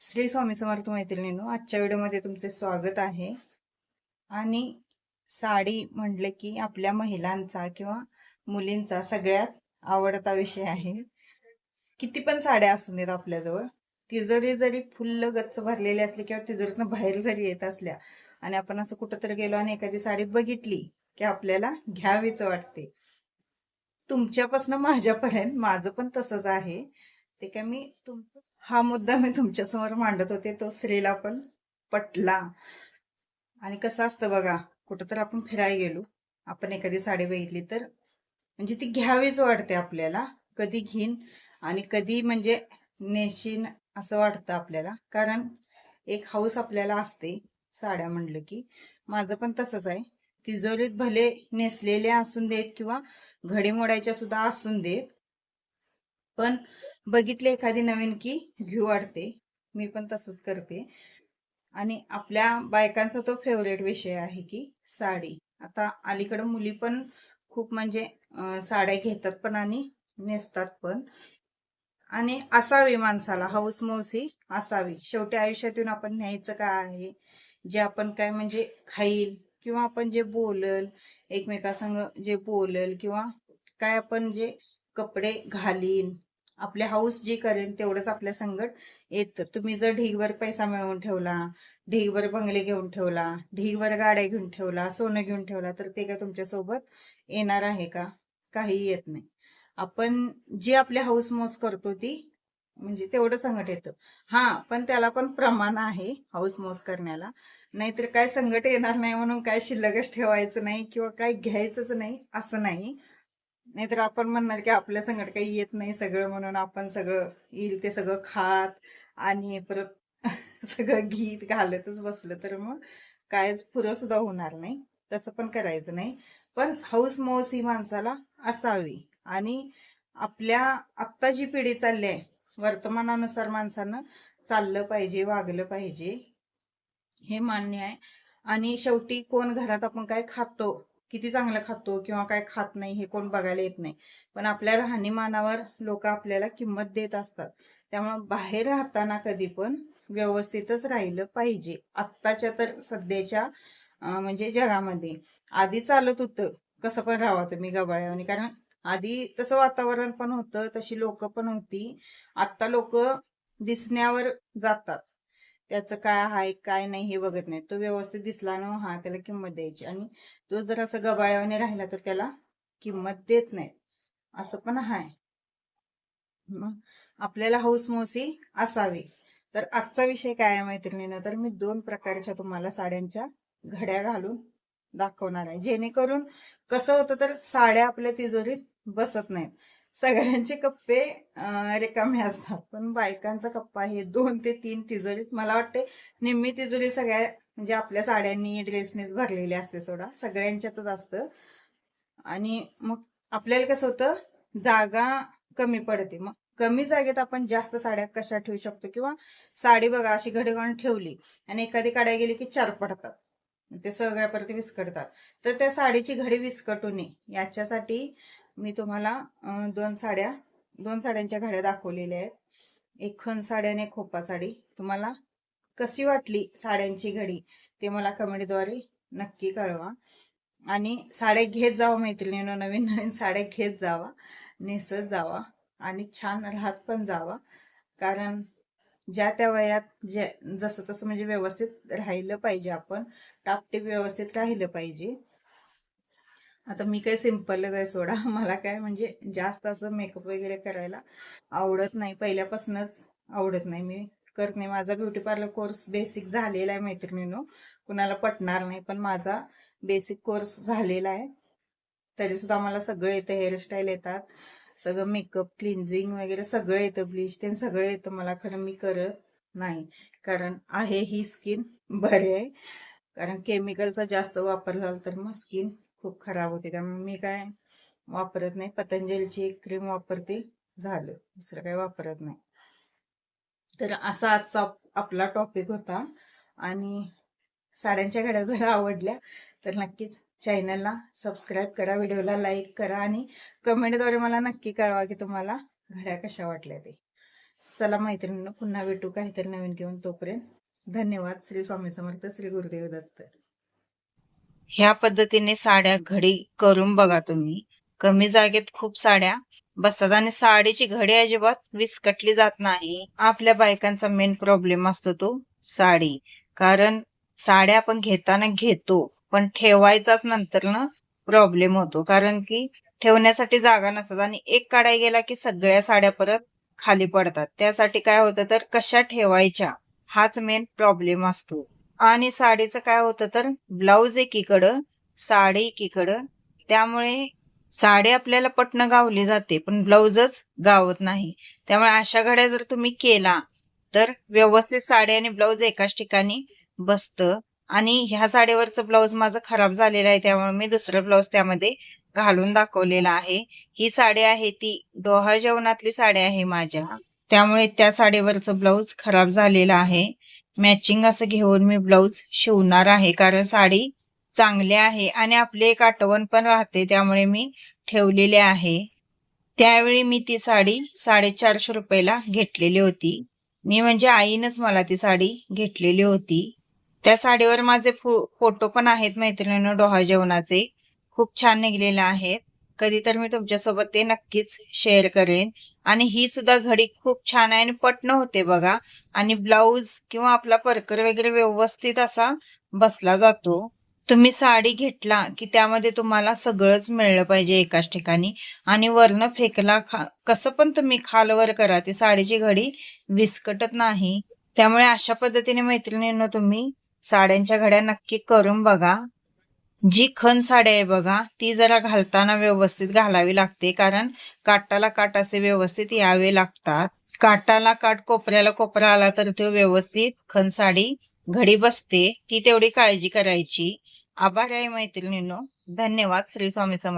श्री स्वामी समर्थ मैत्रिणींनो आजच्या व्हिडिओमध्ये तुमचे स्वागत आहे. आणि साडी म्हटले की आपल्या महिलांचा किंवा मुलींचा सगळ्यात आवडता विषय आहे. किती पण साड्या असून देत आपल्याजवळ तिजोरी जरी फुल्ल गच्च भरलेली असली किंवा तिजोरीतनं बाहेर जरी येत असल्या आणि आपण असं कुठंतरी गेलो आणि एखादी साडी बघितली की आपल्याला घ्यावीच वाटते. तुमच्यापासून माझ्यापर्यंत माझं पण तसंच आहे. ते काय मी तुमचं हा मुद्दा मी तुमच्यासमोर मांडत होते तो स्त्रीला पण पटला. आणि कसं असतं बघा कुठं तर आपण फिरायला गेलो आपण एखादी साडी बघितली तर म्हणजे ती घ्यावीच वाटते आपल्याला कधी घेईन आणि कधी म्हणजे नेशीन असं वाटतं आपल्याला. कारण एक हाऊस आपल्याला असते साड्या म्हणलं की. माझं पण तसंच आहे. तिजोरीत भले नेसलेल्या असून देत किंवा घडी मोडायच्या सुद्धा असून देत पण बघितले एखादी नवीन की घेऊ वाटते मी पण तसंच करते. आणि आपल्या बायकांचा तो फेवरेट विषय आहे की साडी. आता अलीकडं मुली पण खूप म्हणजे साड्या घेतात पण आणि नेसतात पण. आणि असावी माणसाला हौस मौसी असावी. शेवटी आयुष्यातून आपण न्यायचं काय आहे? जे आपण काय म्हणजे खाईल किंवा आपण जे बोलल एकमेकासंग जे बोलल किंवा काय आपण जे कपडे घालीन आपले हाऊस जे करेन तेवढंच आपल्या संगत येतं. तुम्ही जर ढीगभर पैसा मिळवून ठेवला ढीगभर बंगले घेऊन ठेवला ढीगभर गाड्या घेऊन ठेवला सोनं घेऊन ठेवला तर ते काय तुमच्यासोबत येणार आहे का? काही येत नाही. आपण जे आपले हाऊस मौस करतो ती म्हणजे तेवढं संकट येतं. हा पण त्याला पण प्रमाण आहे हाऊस मौस करण्याला. नाहीतर काय संकट येणार नाही म्हणून काय शिल्लकच ठेवायचं नाही किंवा काय घ्यायचंच नाही असं नाही. नाहीतर आपण म्हणणार की आपल्या संकट काही येत नाही सगळं म्हणून आपण सगळं येईल ते सगळं खात आणि परत सगळं गीत घालतच बसलं तर मग कायच पुरं सुद्धा होणार नाही. तसं पण करायचं नाही. पण हौस मौस ही माणसाला असावी. आणि आपल्या आत्ता जी पिढी चालली आहे. वर्तमानानुसार माणसानं चाललं पाहिजे वागलं पाहिजे. हे मान्य आहे. आणि शेवटी कोण घरात आपण काय खातो किती चांगलं खातो किंवा काय खात नाही हे कोण बघायला येत नाही. पण आपल्या राहणीमानावर लोक आपल्याला किंमत देत असतात. त्यामुळे बाहेर राहताना कधी पण व्यवस्थितच राहिलं पाहिजे. आत्ताच्या तर सध्याच्या म्हणजे जगामध्ये आधी चालत होतं कसं पण राहावं तुम्ही गबाळ्याने कारण आधी तसं वातावरण पण होतं तशी लोक पण होती. आत्ता लोक दिसण्यावर जातात. त्याचं काय आहे काय नाही हे बघत नाही. तो व्यवस्थित दिसला ना हा त्याला किंमत द्यायची. आणि तो जर असं गबाळ्यावाने राहिला तर त्याला किंमत देत नाही असं पण आहे. मग आपल्याला हौस मौसी असावी. तर आजचा विषय काय आहे मैत्रिणीनं? तर मी दोन प्रकारच्या तुम्हाला साड्यांच्या घड्या घालून दाखवणार आहे. जेणेकरून कसं होतं तर साड्या आपल्या तिजोरीत बसत नाहीत. सगळ्यांचे कप्पे रिकामे असतात. पण बायकांचा कप्पा हे दोन ते तीन तिजोरीत मला वाटते निम्मी तिजोरी सगळ्या म्हणजे आपल्या साड्यांनी ड्रेसनीच भरलेली असते सोडा. सगळ्यांच्यातच असतं. आणि मग आपल्याला कसं होतं जागा कमी पडते. मग कमी जागेत आपण जास्त साड्या कशा ठेवू शकतो? किंवा साडी बघा अशी घडी ठेवली आणि एखादी काड्या गेली की चार पडतात. ते सगळ्यापर्यंत विस्कटतात. तर त्या साडीची घडी विस्कटू नये. याच्यासाठी मी तुम्हाला दोन साड्या दोन साड्यांच्या घड्या दाखवलेल्या आहेत. एक खन साड्या आणि एक खोपा साडी. तुम्हाला कशी वाटली साड्यांची घडी ते मला कमेंटद्वारे नक्की कळवा. आणि साड्या घेत जावा मैत्रिणीनं नवीन नवीन साड्या घेत जावा नेसत जावा आणि छान राहत पण जावा. कारण ज्या त्या वयात जे जसं तसं म्हणजे व्यवस्थित राहिलं पाहिजे आपण टापटीप व्यवस्थित राहिलं पाहिजे. आता मी काय सिम्पलच आहे सोडा. मला काय म्हणजे जास्त असं मेकअप वगैरे करायला आवडत नाही. पहिल्यापासूनच आवडत नाही. मी करत नाही. माझा ब्युटी पार्लर कोर्स बेसिक झालेला आहे मैत्रिणीनो. कुणाला पटणार नाही पण माझा बेसिक कोर्स झालेला आहे. तरी सुद्धा मला सगळं येतं हेअरस्टाईल येतात. सगळं मेकअप क्लिन्झिंग वगैरे सगळं येतं. ब्लीच ते सगळं येतं. मला खरं मी करत नाही. कारण आहे ही स्किन बरी आहे. कारण केमिकलचा जास्त वापर झाला तर मग स्किन खूप खराब होते. त्यामुळे मी काय वापरत नाही. पतंजलीची एक क्रीम वापरते. झालं. दुसरं काही वापरत नाही. तर असा आजचा आपला टॉपिक होता. आणि साड्यांच्या घड्या जर आवडल्या तर नक्कीच चॅनलला सबस्क्राईब करा. व्हिडिओला लाईक करा. आणि कमेंटद्वारे मला नक्की कळवा की तुम्हाला घड्या कशा वाटल्या ते. चला मैत्रिणींना पुन्हा भेटू काहीतरी नवीन घेऊन तोपर्यंत. धन्यवाद. श्री स्वामी समर्थ श्री गुरुदेव दत्त. ह्या पद्धतीने साड्या घडी करून बघा तुम्ही. कमी जागेत खूप साड्या बसतात आणि साडीची घडी अजिबात विस्कटली जात नाही. आपल्या बायकांचा मेन प्रॉब्लेम असतो तो साडी. कारण साड्या आपण घेताना घेतो पण ठेवायचाच नंतर ना प्रॉब्लेम होतो. कारण की ठेवण्यासाठी जागा नसतात आणि एक काढाय गेला की सगळ्या साड्या परत खाली पडतात. त्यासाठी काय होतं तर कशा ठेवायच्या हाच मेन प्रॉब्लेम असतो. आणि साडीचं काय होतं तर ब्लाऊज एकीकडं साडी एकीकडं. त्यामुळे साडी आपल्याला पटणं गावली जाते पण ब्लाऊजच गावत नाही. त्यामुळे अशा घड्या जर तुम्ही केला तर व्यवस्थित साडी आणि ब्लाऊज एकाच ठिकाणी बसतं. आणि ह्या साडीवरचं ब्लाऊज माझं खराब झालेलं आहे त्यामुळे मी दुसरं ब्लाऊज त्यामध्ये घालून दाखवलेला आहे. ही साडी आहे ती डोहा जेवणातली साडी आहे माझ्या. त्यामुळे त्या साडीवरचं ब्लाऊज खराब झालेलं आहे. मॅचिंग असं घेऊन मी ब्लाऊज शिवणार आहे. कारण साडी चांगली आहे आणि आपली एक आठवण पण राहते त्यामुळे मी ठेवलेली आहे. त्यावेळी मी ती साडी साडेचारशे रुपयाला घेतलेली होती. मी म्हणजे आईनंच मला ती साडी घेतलेली होती. त्या साडीवर माझे फो फोटो पण आहेत मैत्रिणीनं डोहा जेवणाचे. खूप छान निघलेले आहेत. कधी तर मी तुमच्यासोबत ते नक्कीच शेअर करेन. आणि ही सुद्धा घडी खूप छान आहे आणि पटणं होते बघा. आणि ब्लाऊज किंवा आपला परकर वगैरे व्यवस्थित असा बसला जातो. तुम्ही साडी घेतला की त्यामध्ये तुम्हाला सगळंच मिळलं पाहिजे एकाच ठिकाणी. आणि वरनं फेकला खा कसं पण तुम्ही खालवर करा ती साडीची घडी विस्कटत नाही. त्यामुळे अशा पद्धतीने मैत्रिणींनो तुम्ही साड्यांच्या घड्या नक्की करून बघा. जी खण साडी आहे बघा ती जरा घालताना व्यवस्थित घालावी लागते कारण काटाला काट असे व्यवस्थित यावे लागतात. काटाला काट कोपऱ्याला कोपरा आला तर तो व्यवस्थित खण साडी घडी बसते. ती तेवढी काळजी करायची. आभार आहे मैत्रिणींनो. धन्यवाद. श्री स्वामी समर्थ